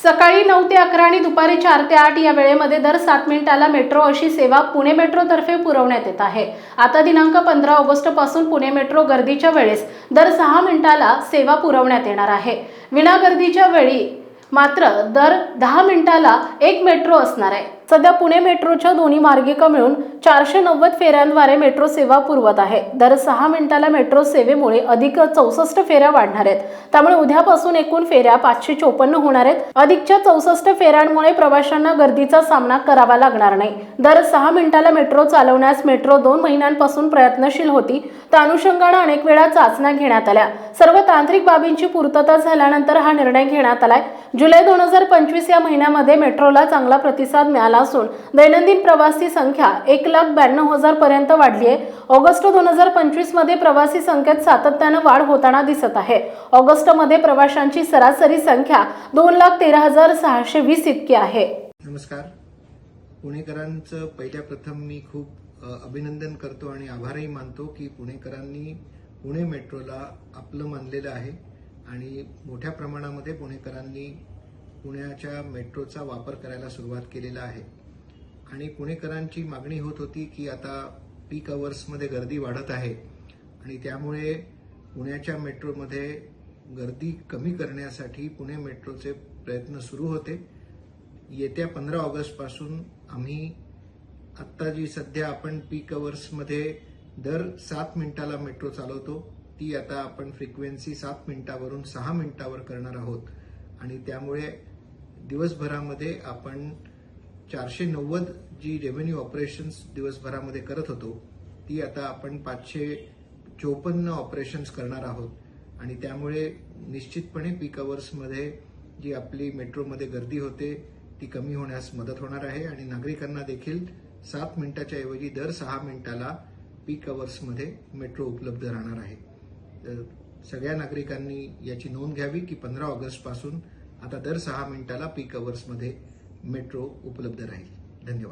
सकाळी नऊ ते अकरा आणि दुपारी चार ते आठ या वेळेमध्ये दर सात मिनिटाला मेट्रो अशी सेवा पुणे मेट्रोतर्फे पुरवण्यात येत आहे. आता दिनांक पंधरा ऑगस्टपासून पुणे मेट्रो गर्दीच्या वेळेस दर सहा मिनिटाला सेवा पुरवण्यात येणार आहे. विना गर्दीच्या वेळी मात्र दर दहा मिनिटाला एक मेट्रो असणार आहे. सध्या पुणे मेट्रोच्या दोन्ही मार्गिका मिळून चारशे नव्वद फेऱ्यांद्वारे मेट्रो सेवा पुरवत आहे. दर सहा मिनिटाला मेट्रो सेवेमुळे अधिक चौसष्ट फेऱ्या वाढणार आहेत. त्यामुळे उद्यापासून एकूण फेऱ्या पाचशे चोपन्न होणार आहेत. अधिकच्या चौसष्ट फेऱ्यांमुळे प्रवाशांना गर्दीचा सामना करावा लागणार नाही. दर सहा मिनिटाला मेट्रो चालवण्यास मेट्रो दोन महिन्यांपासून प्रयत्नशील होती. त्या अनुषंगानं अनेक वेळा चाचण्या घेण्यात आल्या. सर्व तांत्रिक बाबींची पूर्तता झाल्यानंतर हा निर्णय घेण्यात आलाय. जुलै दोन हजार पंचवीस या महिन्यामध्ये मेट्रोला चांगला प्रतिसाद मिळाला असून दैनंदिन प्रवासी संख्या एक लाख ब्याण्णव हजार पर्यंत वाढली आहे. ऑगस्ट दोन हजार पंचवीसमध्ये प्रवासी संख्येत सातत्यानं वाढ होताना दिसत आहे. ऑगस्टमध्ये प्रवाशांची सरासरी संख्या दोन लाख तेरा हजार सहाशे वीस इतकी आहे. नमस्कार. पुणेकरांचं पहिल्या प्रथम मी खूप अभिनंदन करतो आणि आभारही मानतो की पुणेकरांनी पुणे मेट्रोला आपलं मानलेलं आहे आणि मोठ्या प्रमाणामध्ये पुणेकरांनी पुण्याच्या मेट्रोचा वापर करायला सुरुवात केलेला आहे. आणि पुणेकरांची मागणी होत होती की आता पीक अवर्समध्ये गर्दी वाढत आहे आणि त्यामुळे पुण्याच्या मेट्रोमध्ये गर्दी कमी करण्यासाठी पुणे मेट्रोचे प्रयत्न सुरू होते. येत्या पंधरा ऑगस्टपासून आम्ही आत्ता जी सध्या आपण पीक अवर्समध्ये दर सात मिनिटाला मेट्रो चालवतो. ती आता आपण फ्रिक्वेन्सी सात मिनिटावरून सहा मिनिटावर करणार आहोत. आणि त्यामुळे दिवसभरामध्ये आपण चारशे नव्वद जी रेव्हेन्यू ऑपरेशन्स दिवसभरामध्ये करत होतो ती आता आपण पाचशे चोपन्न ऑपरेशन्स करणार आहोत. आणि त्यामुळे निश्चितपणे पीक अवर्समध्ये जी आपली मेट्रोमध्ये गर्दी होते ती कमी होण्यास मदत होणार आहे. आणि नागरिकांना देखील सात मिनिटाच्या ऐवजी दर सहा मिनिटाला पीक अवर्समध्ये मेट्रो उपलब्ध राहणार आहे. तर सगळ्या नागरिकांनी याची नोंद घ्यावी की पंधरा ऑगस्टपासून आता दर सहा मिनिटाला पीक अवर्समध्ये मेट्रो उपलब्ध राहील. धन्यवाद.